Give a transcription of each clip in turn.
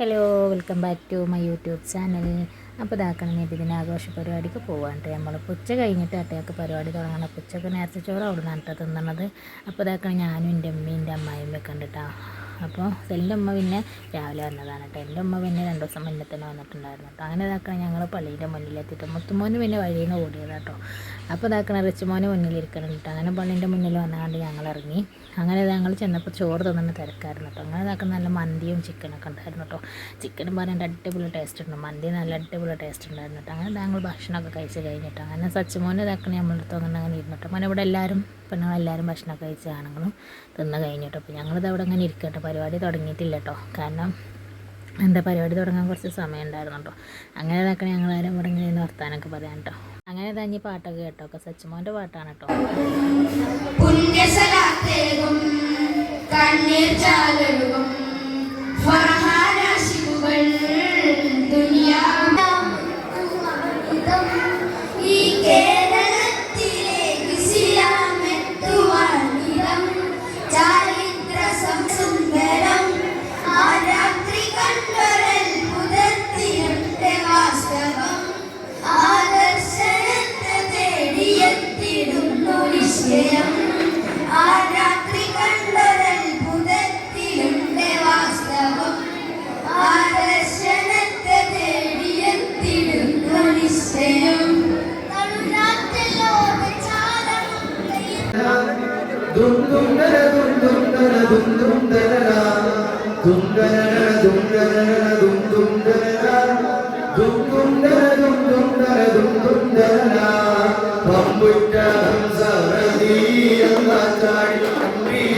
Hello welcome back to my YouTube channel. അപ്പോൾ ഇതാക്കണം ഇതിന് ആഘോഷ പരിപാടിക്ക് പോകാണ്ട് നമ്മൾ ഉച്ച കഴിഞ്ഞിട്ട് അട്ടയൊക്കെ പരിപാടി തുടങ്ങണം. അപ്പോൾ ഉച്ചയ്ക്ക് നേരത്തെ ചോറ് അവിടെ നിന്നാണ് തിന്നണത്. അപ്പോൾ ഇതാക്കണം ഞാനും എന്റെ അമ്മയും എന്റെ അമ്മായിയും ഒക്കെ കണ്ടിട്ടാ അപ്പോൾ എന്റെ ഉമ്മ പിന്നെ രാവിലെ വന്നതാണ് കേട്ടോ എന്റെ ഉമ്മ പിന്നെ രണ്ട് ദിവസം മുന്നേ തന്നെ വന്നിട്ടുണ്ടായിരുന്നു. കേട്ടോ അങ്ങനെ ഇതാക്കണം ഞങ്ങൾ പള്ളീന്റെ മുന്നിലെത്തിയിട്ട് മുത്തുമോന് പിന്നെ വഴിയിൽ നിന്ന് ഓടിയത് കേട്ടോ അപ്പോൾ ഇതാക്കണം റിച്ചുമോന് മുന്നിലിരിക്കണം കേട്ടോ അങ്ങനെ പള്ളീന്റെ മുന്നിൽ വന്നാണ്ട് ഞങ്ങൾ ഇറങ്ങി അങ്ങനെ ഞങ്ങൾ ചെന്നപ്പോൾ ചോറ് തിന്നുന്ന തിരക്കായിരുന്നു കേട്ടോ അങ്ങനെ ഇതാക്കുന്ന നല്ല മന്തിയും ചിക്കനൊക്കെ ഉണ്ടായിരുന്നു കേട്ടോ ചിക്കനും പറയാൻ അടിപൊളി ടേസ്റ്റ് ഉണ്ട് മന്തി നല്ല അടിപൊളി ടേസ്റ്റ് ഉണ്ടായിരുന്നു കേട്ടോ അങ്ങനെ ഞങ്ങൾ ഭക്ഷണമൊക്കെ കഴിച്ച് കഴിഞ്ഞിട്ട് അങ്ങനെ സച്ചുമോനെ ഇതാക്കണ നമ്മളെടുത്ത് അങ്ങനെ അങ്ങനെ ഇരുന്നിട്ട് അങ്ങനെ ഇവിടെ എല്ലാവരും പെണ്ണുങ്ങളെല്ലാവരും ഭക്ഷണമൊക്കെ കഴിച്ച് ആണുങ്ങളും തിന്ന് കഴിഞ്ഞിട്ടോ അപ്പോൾ ഞങ്ങളിത് അവിടെ അങ്ങനെ ഇരിക്കട്ടെ പരിപാടി തുടങ്ങിയിട്ടില്ല കേട്ടോ കാരണം എന്താ പരിപാടി തുടങ്ങാൻ കുറച്ച് സമയം ഉണ്ടായിരുന്നു കേട്ടോ. അങ്ങനെ നടക്കണേ ഞങ്ങൾ ഇവിടെ നിന്ന് വർത്താനൊക്കെ പറയാൻ കേട്ടോ. അങ്ങനെ തന്നെ പാട്ടൊക്കെ കേട്ടോ. ഒക്കെ സച്ചുമോന്റെ പാട്ടാണ് കേട്ടോ. കണ്ണീർ നിശ്ചയം ആ രാത്രി കണ്ടൊരത്ഭുതത്തിലുണ്ട് വാസ്തവം. ആദർശനത്തെ തേടിയെത്തിടുന്നു നിശ്ചയം. തണുനാട്ടിൽ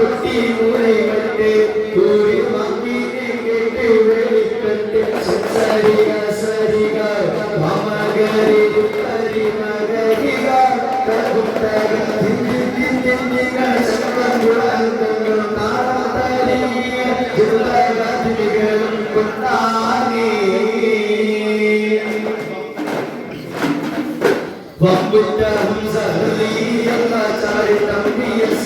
മാവാദം പൊട്ടി മൂലയിട്ടെ കൂടി വാങ്ങിനെ കേട്ട് വെളിക്കട്ടെ സരിക സരിക മമഗരി ഹരി മകരിക തകുത്തക തിന്തി തിന്തിക ശബ്ദം ഗുണങ്ങൾ താളം തരിക ദുർഗാതികളും കൊണ്ടാനേ വമ്പുറ്റ ഹംസഹൃദീയല്ല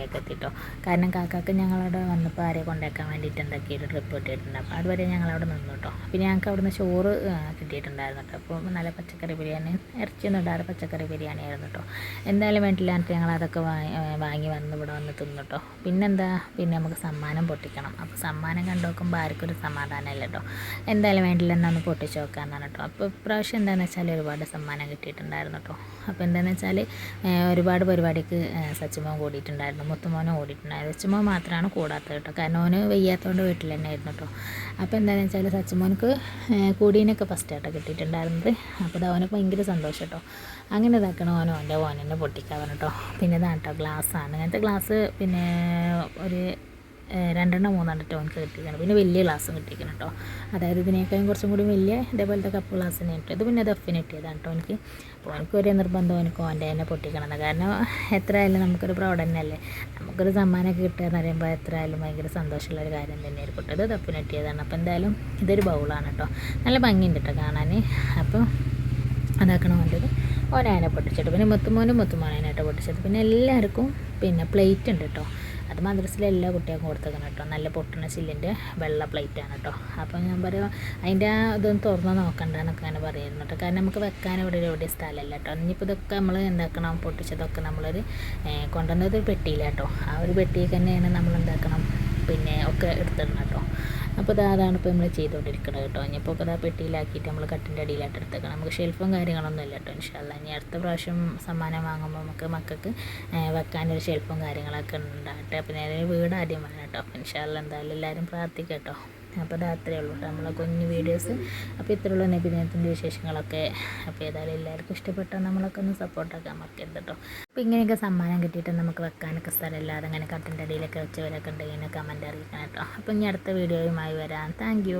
വീട്ടിലേക്ക് എത്തിട്ടോ കാരണം കാക്കാക്ക് ഞങ്ങളവിടെ വന്നപ്പോൾ ആരെ കൊണ്ടാക്കാൻ വേണ്ടിയിട്ട് എന്തൊക്കെ ഒരു ട്രിപ്പ് കിട്ടിയിട്ടുണ്ട് അപ്പോൾ അതുവരെ ഞങ്ങളവിടെ നിന്നു കേട്ടോ പിന്നെ ഞങ്ങൾക്ക് അവിടുന്ന് ചോറ് കിട്ടിയിട്ടുണ്ടായിരുന്നു കേട്ടോ അപ്പോൾ നല്ല പച്ചക്കറി ബിരിയാണി ഇറച്ചിയൊന്നും ഇടാതെ പച്ചക്കറി ബിരിയാണി ആയിരുന്നു കേട്ടോ എന്തായാലും വേണ്ടില്ലാണ്ട് ഞങ്ങൾ അതൊക്കെ വാങ്ങി വന്ന് ഇവിടെ വന്ന് തിന്നു കേട്ടോ പിന്നെന്താ? പിന്നെ നമുക്ക് സമ്മാനം പൊട്ടിക്കണം. അപ്പോൾ സമ്മാനം കണ്ടു നോക്കുമ്പോൾ ആർക്കും ഒരു സമാധാനമല്ല കേട്ടോ എന്തായാലും വേണ്ടില്ല എന്നാൽ ഒന്ന് പൊട്ടിച്ച് നോക്കാമെന്നാണ് കേട്ടോ അപ്പോൾ ഇപ്രാവശ്യം എന്താണെന്ന് വെച്ചാൽ ഒരുപാട് സമ്മാനം കിട്ടിയിട്ടുണ്ടായിരുന്നു കേട്ടോ അപ്പോൾ എന്താണെന്ന് വെച്ചാൽ ഒരുപാട് പരിപാടിക്ക് സച്ചിമോൻ കൂടിയിട്ടുണ്ടായിരുന്നു. മുത്തുമോനും ഓടിയിട്ടുണ്ടായത്. സച്ചുമോൻ മാത്രമാണ് കൂടാത്തത് കേട്ടോ. കാരണം ഓന് വയ്യാത്തതുകൊണ്ട് വീട്ടിൽ തന്നെ ആയിരുന്നു കേട്ടോ. അപ്പോൾ എന്താണെന്ന് വെച്ചാൽ സച്ചുമോനക്ക് കൂടീനൊക്കെ ഫസ്റ്റ് ആയിട്ട് കിട്ടിയിട്ടുണ്ടായിരുന്നത്. അപ്പോൾ അവനക്ക് ഭയങ്കര സന്തോഷം കേട്ടോ. അങ്ങനെ ഇതാക്കണം ഓനോ എന്റെ ഓനെന്നെ പൊട്ടിക്കാൻ കേട്ടോ. പിന്നെ ഇതാണ് കേട്ടോ ഗ്ലാസ്സാണ് അങ്ങനത്തെ ഗ്ലാസ് പിന്നെ ഒരു രണ്ടെണ്ണം മൂന്നെണ്ണം ടോൺക്ക് കിട്ടിയിരിക്കണം പിന്നെ വലിയ ഗ്ലാസ്സും കിട്ടിയിരിക്കണം കേട്ടോ അതായത് ഇതിനേക്കാളും കുറച്ചും കൂടി വലിയ ഇതേപോലത്തെ കപ്പ് ഗ്ലാസ് തന്നെ കിട്ടും ഇത് പിന്നെ ദഫിന് കിട്ടിയതാണ് കേട്ടോ എനിക്ക് അപ്പോൾ എനിക്ക് ഒരേ നിർബന്ധം എനിക്ക് ഓന്റെ തന്നെ പൊട്ടിക്കണമെന്ന് കാരണം എത്ര ആയാലും നമുക്കൊരു പ്രൗഡ് തന്നെയല്ലേ? നമുക്കൊരു സമ്മാനമൊക്കെ കിട്ടുക എന്ന് പറയുമ്പോൾ എത്ര ആയാലും ഭയങ്കര സന്തോഷമുള്ള ഒരു കാര്യം തന്നെയായിരിക്കും കേട്ടോ ഇത് ദഫിന് കിട്ടിയതാണ്. അപ്പോൾ എന്തായാലും ഇതൊരു ബൗളാണ് കേട്ടോ നല്ല ഭംഗിയുണ്ട് കേട്ടോ കാണാൻ അപ്പോൾ അതാക്കണം വേണ്ടത് ഓനായനെ പൊട്ടിച്ചിട്ട്. പിന്നെ മുത്തുമോനും മുത്തുമോനായിട്ട് പൊട്ടിച്ചത്. പിന്നെ എല്ലാവർക്കും പിന്നെ പ്ലേറ്റ് ഉണ്ട് കേട്ടോ അത് മദ്രസിലെ എല്ലാ കുട്ടികൾക്കും കൊടുത്തേക്കണം കേട്ടോ. നല്ല പൊട്ടണ ചില്ലിന്റെ വെള്ള പ്ലേറ്റാണ് കേട്ടോ. അപ്പോൾ ഞാൻ പറയുക അതിന്റെ ഇതൊന്ന് തുറന്ന് നോക്കണ്ട എന്നൊക്കെ അങ്ങനെ പറയുന്നു കേട്ടോ. കാരണം നമുക്ക് വെക്കാൻ ഇവിടെ എവിടെ സ്ഥലമല്ല കേട്ടോ. ഇനിയിപ്പോൾ ഇതൊക്കെ നമ്മൾ എന്താക്കണം? പൊട്ടിച്ചതൊക്കെ നമ്മളൊരു കൊണ്ടുവന്നത് ഒരു പെട്ടിയില്ല കേട്ടോ. ആ ഒരു പെട്ടിയിൽ തന്നെയാണ് നമ്മൾ എന്താക്കണം? പിന്നെ ഒക്കെ എടുത്തിടണം കേട്ടോ. അപ്പോൾ ഇത് അതാണ് ഇപ്പോൾ നമ്മൾ ചെയ്തുകൊണ്ടിരിക്കുന്നത് കേട്ടോ. ഇനിയിപ്പോൾ ഒക്കെ ഇതാ പെട്ടിയിലാക്കിയിട്ട് നമ്മൾ കട്ടിന്റെ അടിയിലായിട്ട് എടുത്തേക്കണം. നമുക്ക് ഷെൽഫും കാര്യങ്ങളൊന്നും ഇല്ല കേട്ടോ ഇൻഷാല്ല ഇനി അടുത്ത പ്രാവശ്യം സമ്മാനം വാങ്ങുമ്പോൾ നമുക്ക് മക്കൾക്ക് വെക്കാനൊരു ഷെൽഫും കാര്യങ്ങളൊക്കെ ഉണ്ടാകട്ടെ. അപ്പോൾ ഞാൻ വീട് ആദ്യം വേണം കേട്ടോ. അപ്പം ഇൻഷാല്ല എന്തായാലും എല്ലാവരും പ്രാർത്ഥിക്കാം കേട്ടോ. അപ്പോൾ അത് അത്രയേ ഉള്ളൂ കേട്ടോ നമ്മളെ കുഞ്ഞു വീഡിയോസ്. അപ്പോൾ ഇത്രയുള്ള നബിദിനത്തിന്റെ വിശേഷങ്ങളൊക്കെ. അപ്പോൾ ഏതായാലും എല്ലാവർക്കും ഇഷ്ടപ്പെട്ടാൽ നമ്മളൊക്കെ ഒന്ന് സപ്പോർട്ടാക്കാൻ മറക്കരുത് കേട്ടോ. അപ്പോൾ ഇങ്ങനെയൊക്കെ സമ്മാനം കിട്ടിയിട്ട് നമുക്ക് വെക്കാനൊക്കെ സ്ഥലമില്ലാതെ അങ്ങനെ കട്ടന്റെ അടിയിലൊക്കെ വെച്ചവരൊക്കെ ഉണ്ടെങ്കിൽ കമന്റ് അറിയിക്കണം കേട്ടോ. അപ്പോൾ ഇനി അടുത്ത വീഡിയോയുമായി വരാം. താങ്ക്